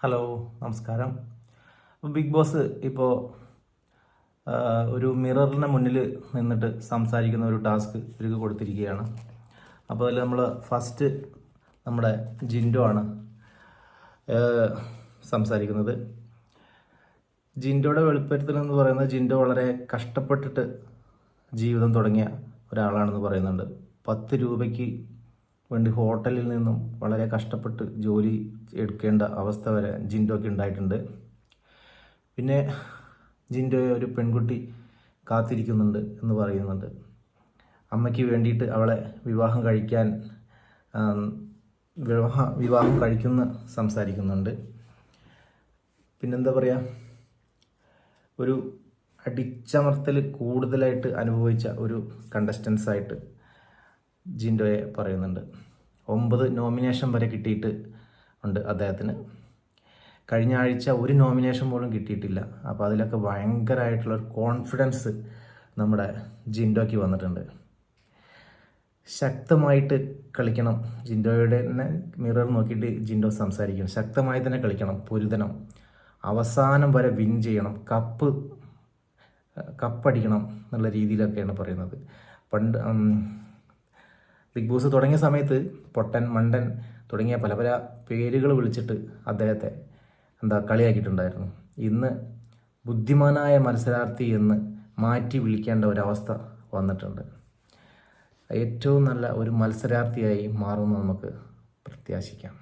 Hello നമസ്കാരം. Big boss ഇപ്പോൾ ഒരു മിററിന് മുന്നിൽ നിന്നിട്ട് സംസാരിക്കുന്ന ഒരു ടാസ്ക് ഇവർക്ക് കൊടുത്തിരിക്കുകയാണ്. അപ്പോൾ അതിൽ നമ്മൾ ഫസ്റ്റ് നമ്മുടെ ജിൻഡോ ആണ് സംസാരിക്കുന്നത്. ജിൻഡോയുടെ വെളിപ്പെടുത്തൽ എന്ന് പറയുന്നത് ജിൻഡോ വളരെ കഷ്ടപ്പെട്ടിട്ട് ജീവിതം തുടങ്ങിയ ഒരാളാണെന്ന് പറയുന്നുണ്ട്. പത്ത് രൂപയ്ക്ക് വേണ്ടി ഹോട്ടലിൽ നിന്നും വളരെ കഷ്ടപ്പെട്ട് ജോലി എടുക്കേണ്ട അവസ്ഥ വരെ ജിൻഡോയ്ക്ക് ഉണ്ടായിട്ടുണ്ട്. പിന്നെ ജിൻഡോയെ ഒരു പെൺകുട്ടി കാത്തിരിക്കുന്നുണ്ട് എന്ന് പറയുന്നുണ്ട്. അമ്മയ്ക്ക് വേണ്ടിയിട്ട് അവളെ വിവാഹം കഴിക്കാൻ വിവാഹ വിവാഹം കഴിക്കുന്ന സംസാരിക്കുന്നുണ്ട്. പിന്നെന്താ പറയുക ഒരു അടിച്ചമർത്തൽ കൂടുതലായിട്ട് അനുഭവിച്ച ഒരു കണ്ടസ്റ്റൻസ് ആയിട്ട് ജിൻഡോയെ പറയുന്നുണ്ട്. ഒമ്പത് നോമിനേഷൻ വരെ കിട്ടിയിട്ട് ഉണ്ട് അദ്ദേഹത്തിന്. കഴിഞ്ഞ ആഴ്ച ഒരു നോമിനേഷൻ പോലും കിട്ടിയിട്ടില്ല. അപ്പോൾ അതിലൊക്കെ ഭയങ്കരമായിട്ടുള്ള കോൺഫിഡൻസ് നമ്മുടെ ജിൻഡോയ്ക്ക് വന്നിട്ടുണ്ട്. ശക്തമായിട്ട് കളിക്കണം. ജിൻഡോയുടെ തന്നെ മിറർ നോക്കിയിട്ട് ജിൻഡോ സംസാരിക്കണം. ശക്തമായി തന്നെ കളിക്കണം. പൊരുതണം. അവസാനം വരെ വിൻ ചെയ്യണം. കപ്പ് കപ്പടിക്കണം എന്നുള്ള രീതിയിലൊക്കെയാണ് പറയുന്നത്. പണ്ട് ബിഗ് ബോസ് തുടങ്ങിയ സമയത്ത് പൊട്ടൻ മണ്ടൻ തുടങ്ങിയ പല പല പേരുകൾ വിളിച്ചിട്ട് അദ്ദേഹത്തെ എന്താ കളിയാക്കിയിട്ടുണ്ടായിരുന്നു. ഇന്ന് ബുദ്ധിമാനായ മത്സരാർത്ഥി എന്ന് മാറ്റി വിളിക്കേണ്ട ഒരവസ്ഥ വന്നിട്ടുണ്ട്. ഏറ്റവും നല്ല ഒരു മത്സരാർത്ഥിയായി മാറുമെന്ന് നമുക്ക് പ്രത്യാശിക്കാം.